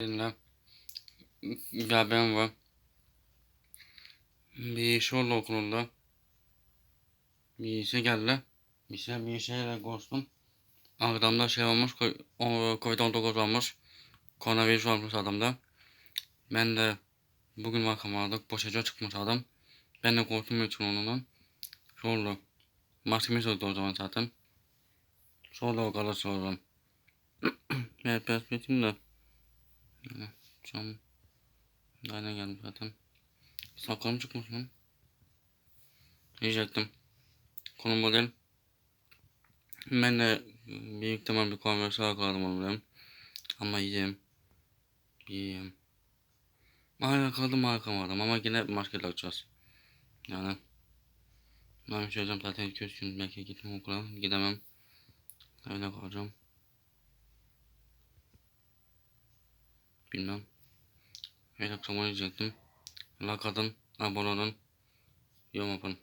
Dinle. Ya ben var. Bir iş oldu okulunda. Bir işe geldi. Bir şey bir şeyle konuştum. Adamda şey olmuş, ko- o- Covid-19 olmuş. Koronavirüs olmuş adamda. Ben de bugün bakamadık. Boşaca çıkmış adam. Ben de korktuğum için onunla. Oldu. Maskemi söktü o zaman zaten. Sonra o kadar sonra. evet biraz biteyim de. Yani cam. Aynen geldi zaten. Sakalım çıkmış lan. Yiyecektim. Konum model. Ben de büyük ihtimal bir konverse aldım onu Ama yiyeyim. Yiyeyim. Hala kaldım alamadım ama yine maske takacağız. Yani. Ben bir şey olacağım zaten 2-3 gün belki gitmem okula gidemem. Öyle kalacağım. Bilmem. Öyle akşam abone olun. Yorum yapın.